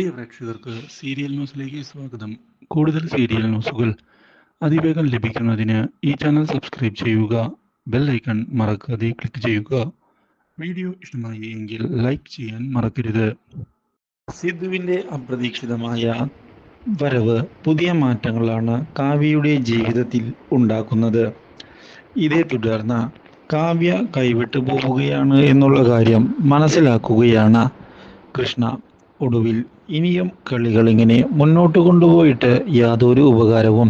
പ്രിയ പ്രേക്ഷകർക്ക് സീരിയൽ ന്യൂസിലേക്ക് സ്വാഗതം. കൂടുതൽ സീരിയൽ ന്യൂസുകൾ അതിവേഗം ലഭിക്കുന്നതിന് ഈ ചാനൽ സബ്സ്ക്രൈബ് ചെയ്യുക ബെൽ ഐക്കൺ മറക്കാതെ ക്ലിക്ക് ചെയ്യുക. വീഡിയോ ഇഷ്ടമായി എങ്കിൽ ലൈക്ക് ചെയ്യാൻ മറക്കരുത്. സിദ്ധുവിന്റെ അപ്രതീക്ഷിതമായ വരവ് പുതിയ മാറ്റങ്ങളാണ് കാവ്യയുടെ ജീവിതത്തിൽ ഉണ്ടാക്കുന്നത്. ഇതേ തുടർന്ന് കാവ്യ കൈവിട്ടു പോവുകയാണ് എന്നുള്ള കാര്യം മനസ്സിലാക്കുകയാണ് കൃഷ്ണ. ഒടുവിൽ ഇനിയും കളികൾ ഇങ്ങനെ മുന്നോട്ട് കൊണ്ടുപോയിട്ട് യാതൊരു ഉപകാരവും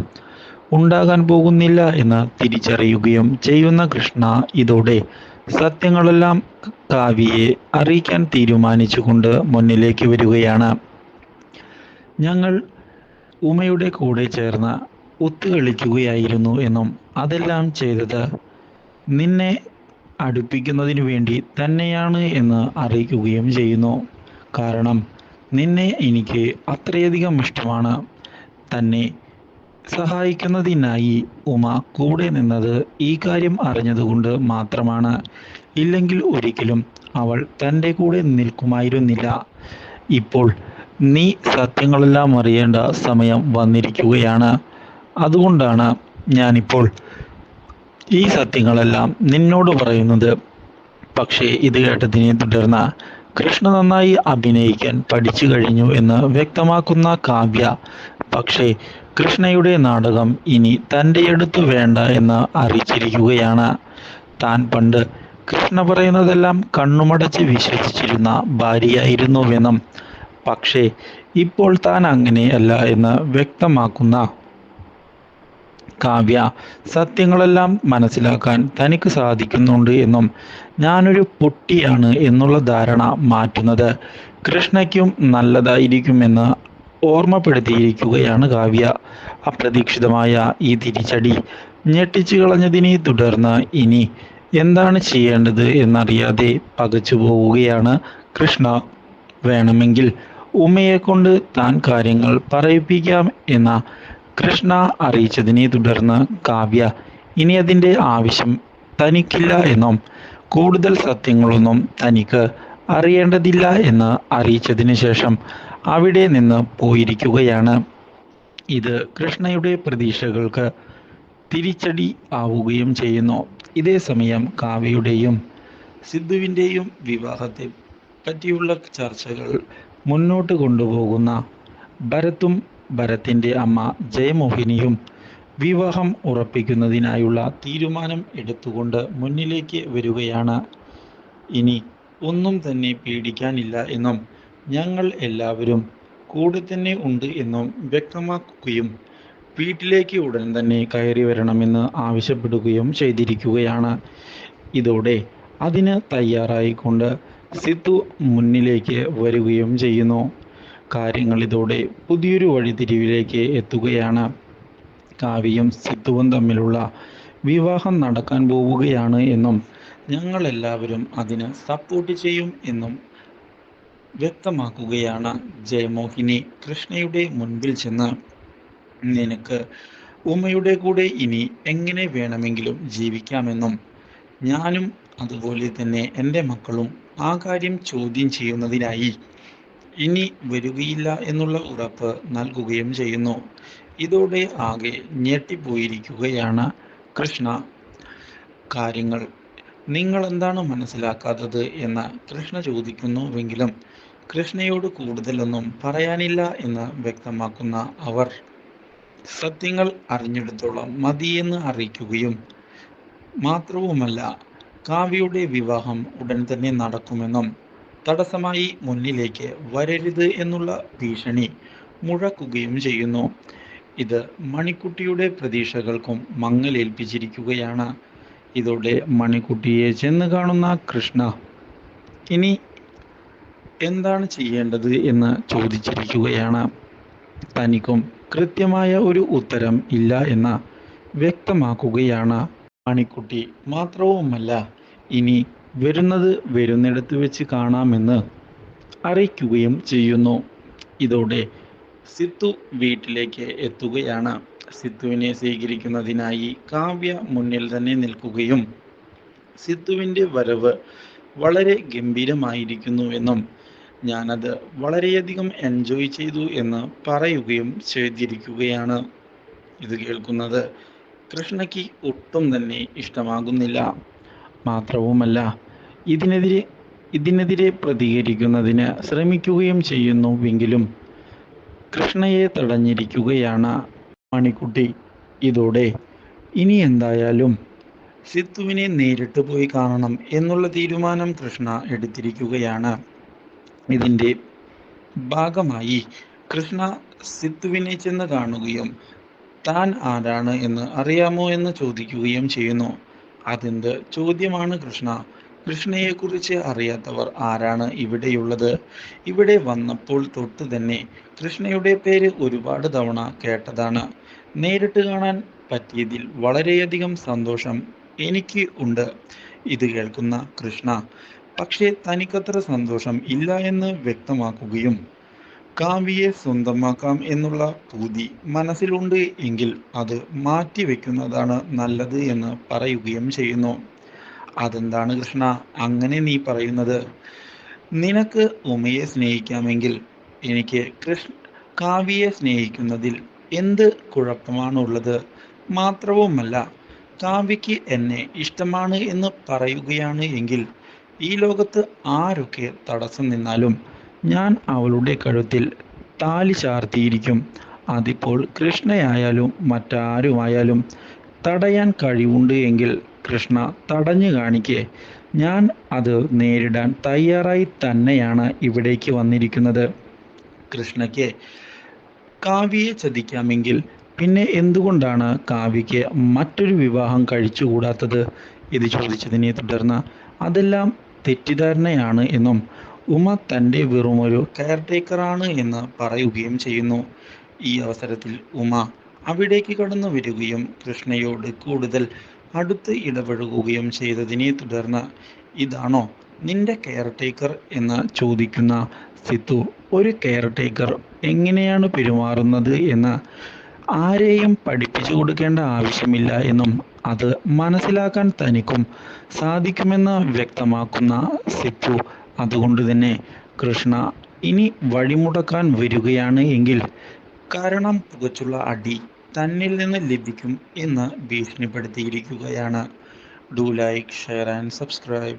ഉണ്ടാകാൻ പോകുന്നില്ല എന്ന് തിരിച്ചറിയുകയും ചെയ്യുന്ന കൃഷ്ണ ഇതോടെ സത്യങ്ങളെല്ലാം കാവ്യയെ അറിയിക്കാൻ തീരുമാനിച്ചുകൊണ്ട് മുന്നിലേക്ക് വരികയാണ്. ഞങ്ങൾ ഉമയുടെ കൂടെ ചേർന്ന് ഒത്തുകളിക്കുകയായിരുന്നു എന്നും അതെല്ലാം ചെയ്തത് നിന്നെ അടുപ്പിക്കുന്നതിനു വേണ്ടി തന്നെയാണ് എന്ന് അറിയിക്കുകയും ചെയ്യുന്നു. കാരണം നിന്നെ എനിക്ക് അത്രയധികം ഇഷ്ടമാണ്. തന്നെ സഹായിക്കുന്നതിനായി ഉമ കൂടെ നിന്നത് ഈ കാര്യം അറിഞ്ഞതുകൊണ്ട് മാത്രമാണ്. ഇല്ലെങ്കിൽ ഒരിക്കലും അവൾ തന്റെ കൂടെ നിൽക്കുമായിരുന്നില്ല. ഇപ്പോൾ നീ സത്യങ്ങളെല്ലാം അറിയേണ്ട സമയം വന്നിരിക്കുകയാണ്. അതുകൊണ്ടാണ് ഞാനിപ്പോൾ ഈ സത്യങ്ങളെല്ലാം നിന്നോട് പറയുന്നത്. പക്ഷേ ഇത് കേട്ടതിനെ തുടർന്ന് കൃഷ്ണ നന്നായി അഭിനയിക്കാൻ പഠിച്ചു കഴിഞ്ഞു എന്ന് വ്യക്തമാക്കുന്ന കാവ്യ. പക്ഷേ കൃഷ്ണയുടെ നാടകം ഇനി തന്റെ അടുത്ത് വേണ്ട എന്ന് അറിയിച്ചിരിക്കുകയാണ്. താൻ പണ്ട് കൃഷ്ണ പറയുന്നതെല്ലാം കണ്ണുമടച്ച് വിശ്വസിച്ചിരുന്ന ഭാര്യയായിരുന്നുവെന്നും. പക്ഷേ ഇപ്പോൾ താൻ അങ്ങനെയല്ല എന്ന് വ്യക്തമാക്കുന്ന കാവ്യ സത്യങ്ങളെല്ലാം മനസ്സിലാക്കാൻ തനിക്ക് സാധിക്കുന്നുണ്ട് എന്നും ഞാനൊരു പൊട്ടിയാണ് എന്നുള്ള ധാരണ മാറ്റുന്നത്. കൃഷ്ണയ്ക്കും നല്ലതായിരിക്കുമെന്ന് ഓർമ്മപ്പെടുത്തിയിരിക്കുകയാണ് കാവ്യ. അപ്രതീക്ഷിതമായ ഈ തിരിച്ചടി ഞെട്ടിച്ചു കളഞ്ഞതിനെ തുടർന്ന് ഇനി എന്താണ് ചെയ്യേണ്ടത് എന്നറിയാതെ പകച്ചു പോവുകയാണ് കൃഷ്ണ. വേണമെങ്കിൽ ഉമ്മയെ കൊണ്ട് താൻ കാര്യങ്ങൾ പറയിപ്പിക്കാം എന്ന കൃഷ്ണ അറിയിച്ചതിനെ തുടർന്ന് കാവ്യ ഇനി അതിന്റെ ആവശ്യം തനിക്കില്ല എന്നും കൂടുതൽ സത്യങ്ങളൊന്നും തനിക്ക് അറിയേണ്ടതില്ല എന്ന് അറിയിച്ചതിന് ശേഷം അവിടെ നിന്ന് പോയിരിക്കുകയാണ്. ഇത് കൃഷ്ണയുടെ പ്രതീക്ഷകൾക്ക് തിരിച്ചടി ആവുകയും ചെയ്യുന്നു. ഇതേ സമയം കാവ്യയുടെയും സിദ്ധുവിന്റെയും വിവാഹത്തെ പറ്റിയുള്ള ചർച്ചകൾ മുന്നോട്ട് കൊണ്ടുപോകുന്ന ഭരത്തും ഭരത്തിന്റെ അമ്മ ജയമോഹിനിയും വിവാഹം ഉറപ്പിക്കുന്നതിനായുള്ള തീരുമാനം എടുത്തുകൊണ്ട് മുന്നിലേക്ക് വരികയാണ്. ഇനി ഒന്നും തന്നെ പേടിക്കാനില്ല എന്നും ഞങ്ങൾ എല്ലാവരും കൂടെ തന്നെ ഉണ്ട് എന്നും വ്യക്തമാക്കുകയും വീട്ടിലേക്ക് ഉടൻ തന്നെ കയറി വരണമെന്ന് ആവശ്യപ്പെടുകയും ചെയ്തിരിക്കുകയാണ്. ഇതോടെ അതിന് തയ്യാറായിക്കൊണ്ട് സിദ്ധു മുന്നിലേക്ക് വരികയും ചെയ്യുന്നു. കാര്യങ്ങൾ ഇതോടെ പുതിയൊരു വഴിതിരിവിലേക്ക് എത്തുകയാണ്. കാവ്യയും സിദ്ധുവും തമ്മിലുള്ള വിവാഹം നടക്കാൻ പോവുകയാണ് എന്നും ഞങ്ങൾ എല്ലാവരും അതിന് സപ്പോർട്ട് ചെയ്യും എന്നും വ്യക്തമാക്കുകയാണ് ജയമോഹിനി കൃഷ്ണയുടെ മുൻപിൽ ചെന്ന്. നിനക്ക് ഉമ്മയുടെ കൂടെ ഇനി എങ്ങനെ വേണമെങ്കിലും ജീവിക്കാമെന്നും ഞാനും അതുപോലെ തന്നെ എന്റെ മക്കളും ആ കാര്യം ചോദ്യം ചെയ്യുന്നതിനായി ഇനി വരികയില്ല എന്നുള്ള ഉറപ്പ് നൽകുകയും ചെയ്യുന്നു. ഇതോടെ ആകെ ഞെട്ടിപ്പോയിരിക്കുകയാണ് കൃഷ്ണ. കാര്യങ്ങൾ. നിങ്ങൾ എന്താണ് മനസ്സിലാക്കാത്തത് എന്ന് കൃഷ്ണ ചോദിക്കുന്നുവെങ്കിലും കൃഷ്ണയോട് കൂടുതലൊന്നും പറയാനില്ല എന്ന് വ്യക്തമാക്കുന്ന അവർ സത്യങ്ങൾ അറിഞ്ഞെടുത്തോളം മതിയെന്ന് അറിയിക്കുകയും മാത്രവുമല്ല കാവ്യയുടെ വിവാഹം ഉടൻ തന്നെ നടക്കുമെന്നും തടസ്സമായി മുന്നിലേക്ക് വരരുത് എന്നുള്ള ഭീഷണി മുഴക്കുകയും ചെയ്യുന്നു. ഇത് മണിക്കുട്ടിയുടെ പ്രതീക്ഷകൾക്കും മങ്ങലേൽപ്പിച്ചിരിക്കുകയാണ്. ഇതോടെ മണിക്കുട്ടിയെ ചെന്ന് കാണുന്ന കൃഷ്ണ ഇനി എന്താണ് ചെയ്യേണ്ടത്? എന്ന് ചോദിച്ചിരിക്കുകയാണ്. തനിക്കും കൃത്യമായ ഒരു ഉത്തരം ഇല്ല എന്ന് വ്യക്തമാക്കുകയാണ് മണിക്കുട്ടി. മാത്രവുമല്ല ഇനി വരുന്നത് വരുന്നിടത്ത് വെച്ച് കാണാമെന്ന് അറിയിക്കുകയും ചെയ്യുന്നു. ഇതോടെ സിത്തു വീട്ടിലേക്ക് എത്തുകയാണ്. സിത്തുവിനെ സ്വീകരിക്കുന്നതിനായി കാവ്യ മുന്നിൽ തന്നെ നിൽക്കുകയും സിത്തുവിന്റെ വരവ് വളരെ ഗംഭീരമായിരിക്കുന്നു ഗംഭീരമായിരിക്കുന്നുവെന്നും ഞാനത് വളരെയധികം എൻജോയ് ചെയ്തു എന്ന് പറയുകയും ചെയ്തിരിക്കുകയാണ്. ഇത് കേൾക്കുന്നത് കൃഷ്ണയ്ക്ക് ഒട്ടും തന്നെ ഇഷ്ടമാകുന്നില്ല. മാത്രവുമല്ല ഇതിനെതിരെ ഇതിനെതിരെ പ്രതികരിക്കുന്നതിന് ശ്രമിക്കുകയും ചെയ്യുന്നുവെങ്കിലും കൃഷ്ണയെ തടഞ്ഞിരിക്കുകയാണ് മണിക്കുട്ടി. ഇതോടെ ഇനി എന്തായാലും സിത്തുവിനെ നേരിട്ട് പോയി കാണണം എന്നുള്ള തീരുമാനം കൃഷ്ണ എടുത്തിരിക്കുകയാണ്. ഇതിന്റെ ഭാഗമായി കൃഷ്ണ സിത്തുവിനെ ചെന്ന് കാണുകയും താൻ ആരാണ് എന്ന് അറിയാമോ എന്ന് ചോദിക്കുകയും ചെയ്യുന്നു. അതെന്ത് ചോദ്യമാണ് കൃഷ്ണ. കൃഷ്ണയെക്കുറിച്ച് അറിയാത്തവർ ആരാണ് ഇവിടെയുള്ളത്? ഇവിടെ വന്നപ്പോൾ തൊട്ട് തന്നെ കൃഷ്ണയുടെ പേര് ഒരുപാട് തവണ കേട്ടതാണ്. നേരിട്ട് കാണാൻ പറ്റിയതിൽ വളരെയധികം സന്തോഷം എനിക്ക് ഉണ്ട്. ഇത് കേൾക്കുന്ന കൃഷ്ണ. പക്ഷേ തനിക്കത്ര സന്തോഷം ഇല്ല എന്ന് വ്യക്തമാക്കുകയും കാവ്യയെ സ്വന്തമാക്കാം എന്നുള്ള പൂതി മനസ്സിലുണ്ട് എങ്കിൽ അത് മാറ്റി വെക്കുന്നതാണ് നല്ലത് എന്ന് പറയുകയും ചെയ്യുന്നു. അതെന്താണ് കൃഷ്ണ? അങ്ങനെ നീ പറയുന്നത്. നിനക്ക് ഉമയെ സ്നേഹിക്കാമെങ്കിൽ എനിക്ക് കൃഷ്ണ കാവ്യയെ സ്നേഹിക്കുന്നതിൽ എന്ത് കുഴപ്പമാണുള്ളത്? മാത്രവുമല്ല കാവ്യയ്ക്ക് എന്നെ ഇഷ്ടമാണ് എന്ന് പറയുകയാണ് എങ്കിൽ ഈ ലോകത്ത് ആരൊക്കെ തടസ്സം നിന്നാലും ഞാൻ അവളുടെ കഴുത്തിൽ താലി ചാർത്തിയിരിക്കും. അതിപ്പോൾ കൃഷ്ണയായാലും മറ്റാരുമായാലും തടയാൻ കഴിവുണ്ട് എങ്കിൽ കൃഷ്ണ തടഞ്ഞു കാണിക്കെ. ഞാൻ അത് നേരിടാൻ തയ്യാറായി തന്നെയാണ് ഇവിടേക്ക് വന്നിരിക്കുന്നത്. കൃഷ്ണയ്ക്ക് കാവ്യയെ ചതിക്കാമെങ്കിൽ പിന്നെ എന്തുകൊണ്ടാണ് കാവ്യയ്ക്ക് മറ്റൊരു വിവാഹം കഴിച്ചുകൂടാത്തത്? ഇത് ചോദിച്ചതിനെ തുടർന്ന് അതെല്ലാം തെറ്റിദ്ധാരണയാണ് എന്നും ഉമ തന്റെ വെറുമൊരു കെയർടേക്കറാണ് എന്ന് പറയുകയും ചെയ്യുന്നു. ഈ അവസരത്തിൽ ഉമ അവിടേക്ക് കടന്നു വരികയും കൃഷ്ണയോട് കൂടുതൽ അടുത്ത് ഇടപഴകുകയും ചെയ്തതിനെ തുടർന്ന് ഇതാണോ നിന്റെ കെയർടേക്കർ എന്ന് ചോദിക്കുന്ന സിത്തു ഒരു കെയർടേക്കർ എങ്ങനെയാണ് പെരുമാറുന്നത് എന്ന് ആരെയും പഠിപ്പിച്ചു കൊടുക്കേണ്ട ആവശ്യമില്ല എന്നും അത് മനസ്സിലാക്കാൻ തനിക്കും സാധിക്കുമെന്ന് വ്യക്തമാക്കുന്ന സിപ്പു അതുകൊണ്ട് തന്നെ കൃഷ്ണ ഇനി വഴിമുടക്കാൻ വരികയാണ് എങ്കിൽ കാരണം പുകച്ചുള്ള അടി തന്നിൽ നിന്ന് ലഭിക്കും എന്ന് ഭീഷണിപ്പെടുത്തിയിരിക്കുകയാണ്. Do like share and subscribe